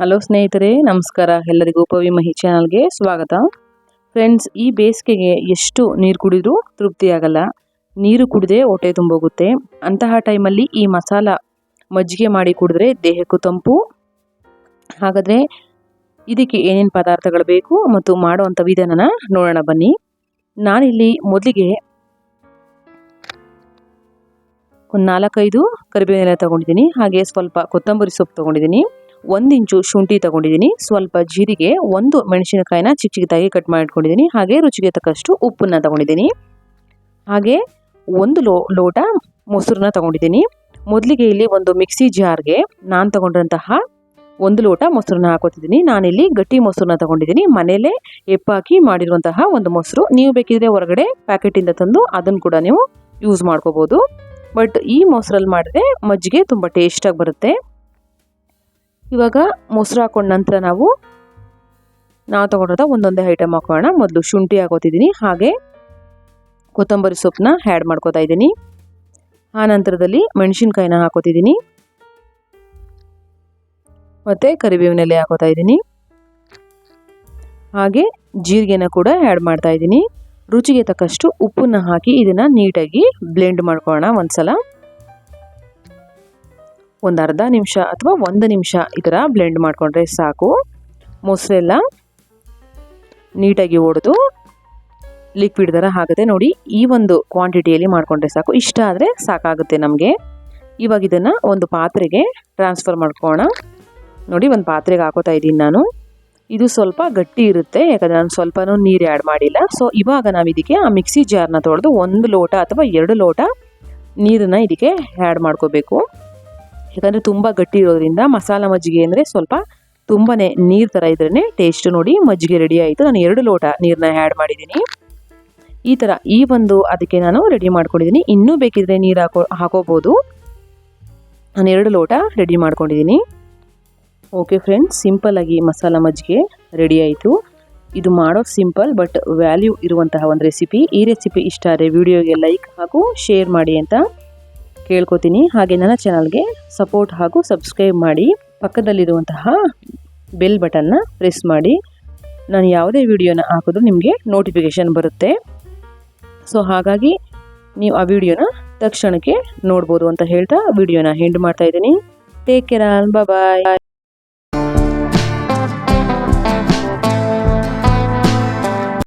Hello ಸ್ನೇಹಿತರೆ, ನಮಸ್ಕಾರ. ಎಲ್ಲರಿಗೂ ಪವಿ ಮಹಿ ಚಾನಲ್ಗೆ ಸ್ವಾಗತ. ಫ್ರೆಂಡ್ಸ್, ಈ ಬೇಸಿಗೆಗೆ ಎಷ್ಟು ನೀರು ಕುಡಿದ್ರೂ ತೃಪ್ತಿ ಆಗಲ್ಲ. ನೀರು ಕುಡಿದೇ ಹೊಟ್ಟೆ ತುಂಬೋಗುತ್ತೆ. ಅಂತಹ ಟೈಮಲ್ಲಿ ಈ ಮಸಾಲ ಮಜ್ಜಿಗೆ ಮಾಡಿ ಕುಡಿದ್ರೆ ದೇಹಕ್ಕೂ ತಂಪು. ಹಾಗಾದರೆ ಇದಕ್ಕೆ ಏನೇನು ಪದಾರ್ಥಗಳು ಬೇಕು ಮತ್ತು ಮಾಡುವಂಥ ವಿಧಾನನ ನೋಡೋಣ ಬನ್ನಿ. ನಾನಿಲ್ಲಿ ಮೊದಲಿಗೆ ಒಂದು ನಾಲ್ಕೈದು ಕರಿಬೇವಿನ ತೊಗೊಂಡಿದ್ದೀನಿ. ಹಾಗೆ ಸ್ವಲ್ಪ ಕೊತ್ತಂಬರಿ ಸೊಪ್ಪು ತೊಗೊಂಡಿದ್ದೀನಿ. ಒಂದು ಇಂಚು ಶುಂಠಿ ತಗೊಂಡಿದ್ದೀನಿ. ಸ್ವಲ್ಪ ಜೀರಿಗೆ, ಒಂದು ಮೆಣಸಿನಕಾಯಿನ ಚಿಕ್ಕ ಚಿಕ್ಕದಾಗಿ ಕಟ್ ಮಾಡಿಟ್ಕೊಂಡಿದ್ದೀನಿ ಹಾಗೆ ರುಚಿಗೆ ತಕ್ಕಷ್ಟು ಉಪ್ಪನ್ನ ತಗೊಂಡಿದ್ದೀನಿ. ಹಾಗೆ ಒಂದು ಲೋ, ಲೋಟ ಮೊಸರನ್ನ ತಗೊಂಡಿದ್ದೀನಿ. ಮೊದಲಿಗೆ ಇಲ್ಲಿ ಒಂದು ಮಿಕ್ಸಿ ಜಾರ್ಗೆ ನಾನು ತಗೊಂಡಂತಹ ಒಂದು ಲೋಟ ಮೊಸರನ್ನ ಹಾಕೋತಿದ್ದೀನಿ. ನಾನಿಲ್ಲಿ ಗಟ್ಟಿ ಮೊಸರನ್ನ ತಗೊಂಡಿದ್ದೀನಿ. ಮನೆಯಲ್ಲೇ ಎಪ್ಪಾಕಿ ಮಾಡಿರುವಂತಹ ಒಂದು ಮೊಸರು. ನೀವು ಬೇಕಿದ್ರೆ ಹೊರಗಡೆ ಪ್ಯಾಕೆಟಿಂದ ತಂದು ಅದನ್ನು ಕೂಡ ನೀವು ಯೂಸ್ ಮಾಡ್ಕೋಬೋದು. ಬಟ್ ಈ ಮೊಸರಲ್ಲಿ ಮಾಡಿದ್ರೆ ಮಜ್ಜಿಗೆ ತುಂಬ ಟೇಸ್ಟಾಗಿ ಬರುತ್ತೆ. ಇವಾಗ ಮೊಸರು ಹಾಕೊಂಡ ನಂತರ ನಾವು ನಾವು ತೊಗೊಂಡಿರೋ ಒಂದೊಂದೇ ಐಟಮ್ ಹಾಕೋಣ. ಮೊದಲು ಶುಂಠಿ ಹಾಕೋತಿದ್ದೀನಿ. ಹಾಗೆ ಕೊತ್ತಂಬರಿ ಸೊಪ್ಪನ್ನ ಆ್ಯಡ್ ಮಾಡ್ಕೋತಾ ಇದ್ದೀನಿ. ಆ ನಂತರದಲ್ಲಿ ಮೆಣಸಿನ್ಕಾಯಿನ ಹಾಕೋತಿದ್ದೀನಿ. ಮತ್ತು ಕರಿಬೇವಿನ ಎಲೆ ಹಾಕೋತಾ ಇದ್ದೀನಿ. ಹಾಗೆ ಜೀರಿಗೆನ ಕೂಡ ಆ್ಯಡ್ ಮಾಡ್ತಾ ಇದ್ದೀನಿ. ರುಚಿಗೆ ತಕ್ಕಷ್ಟು ಉಪ್ಪನ್ನ ಹಾಕಿ ಇದನ್ನು ನೀಟಾಗಿ ಬ್ಲೆಂಡ್ ಮಾಡ್ಕೊಳ್ಳೋಣ ಒಂದ್ಸಲ. ಒಂದು ಅರ್ಧ ನಿಮಿಷ ಅಥವಾ ಒಂದು ನಿಮಿಷ ಈ ಥರ ಬ್ಲೆಂಡ್ ಮಾಡಿಕೊಂಡ್ರೆ ಸಾಕು. ಮೊಸರೆಲ್ಲ ನೀಟಾಗಿ ಒಡೆದು ಲಿಕ್ವಿಡ್ ಥರ ಆಗುತ್ತೆ. ನೋಡಿ, ಈ ಒಂದು ಕ್ವಾಂಟಿಟಿಯಲ್ಲಿ ಮಾಡಿಕೊಂಡ್ರೆ ಸಾಕು. ಇಷ್ಟ ಆದರೆ ಸಾಕಾಗುತ್ತೆ ನಮಗೆ. ಇವಾಗ ಇದನ್ನು ಒಂದು ಪಾತ್ರೆಗೆ ಟ್ರಾನ್ಸ್ಫರ್ ಮಾಡ್ಕೋಣ ನೋಡಿ, ಒಂದು ಪಾತ್ರೆಗೆ ಹಾಕೋತಾ ಇದ್ದೀನಿ ನಾನು. ಇದು ಸ್ವಲ್ಪ ಗಟ್ಟಿ ಇರುತ್ತೆ, ಯಾಕಂದರೆ ನಾನು ಸ್ವಲ್ಪನೂ ನೀರು ಆ್ಯಡ್ ಮಾಡಿಲ್ಲ. ಸೊ ಇವಾಗ ನಾವು ಇದಕ್ಕೆ ಆ ಮಿಕ್ಸಿ ಜಾರ್ನ ತೊಳೆದು ಒಂದು ಲೋಟ ಅಥವಾ ಎರಡು ಲೋಟ ನೀರನ್ನು ಇದಕ್ಕೆ ಆ್ಯಡ್ ಮಾಡ್ಕೋಬೇಕು. ಯಾಕಂದರೆ ತುಂಬ ಗಟ್ಟಿ ಇರೋದ್ರಿಂದ ಮಸಾಲ ಮಜ್ಜಿಗೆ ಅಂದರೆ ಸ್ವಲ್ಪ ತುಂಬಾ ನೀರು ಥರ ಇದ್ರೇ ಟೇಸ್ಟ್ ನೋಡಿ ಮಜ್ಜಿಗೆ ರೆಡಿ ಆಯಿತು. ನಾನು ಎರಡು ಲೋಟ ನೀರನ್ನ ಆ್ಯಡ್ ಮಾಡಿದ್ದೀನಿ. ಈ ಥರ ಈ ಒಂದು ಅದಕ್ಕೆ ನಾನು ರೆಡಿ ಮಾಡ್ಕೊಂಡಿದ್ದೀನಿ. ಇನ್ನೂ ಬೇಕಿದ್ರೆ ನೀರು ಹಾಕೋ ಹಾಕೋಬೋದು. ನಾನು ಎರಡು ಲೋಟ ರೆಡಿ ಮಾಡ್ಕೊಂಡಿದ್ದೀನಿ. ಓಕೆ ಫ್ರೆಂಡ್ಸ್ ಸಿಂಪಲ್ಲಾಗಿ ಮಸಾಲ ಮಜ್ಜಿಗೆ ರೆಡಿ ಆಯಿತು. ಇದು ಮಾಡೋದು ಸಿಂಪಲ್ ಬಟ್ ವ್ಯಾಲ್ಯೂ ಇರುವಂತಹ ಒಂದು ರೆಸಿಪಿ ಈ ರೆಸಿಪಿ ಇಷ್ಟ ಆದರೆ ವಿಡಿಯೋಗೆ ಲೈಕ್ ಹಾಗೂ ಶೇರ್ ಮಾಡಿ ಅಂತ ಕೇಳ್ಕೊತೀನಿ. ಹಾಗೆ ನನ್ನ ಚಾನಲ್ಗೆ ಸಪೋರ್ಟ್ ಹಾಗೂ ಸಬ್ಸ್ಕ್ರೈಬ್ ಮಾಡಿ, ಪಕ್ಕದಲ್ಲಿರುವಂತಹ ಬೆಲ್ ಬಟನ್ನ ಪ್ರೆಸ್ ಮಾಡಿ. ನಾನು ಯಾವುದೇ ವಿಡಿಯೋನ ಹಾಕಿದ್ರು ನಿಮಗೆ ನೋಟಿಫಿಕೇಷನ್ ಬರುತ್ತೆ. ಸೊ ಹಾಗಾಗಿ ನೀವು ಆ ವಿಡಿಯೋನ ತಕ್ಷಣಕ್ಕೆ ನೋಡ್ಬೋದು ಅಂತ ಹೇಳ್ತಾ ವಿಡಿಯೋನ ಹೆಂಡ್ ಮಾಡ್ತಾ ಇದ್ದೀನಿ. Take care bye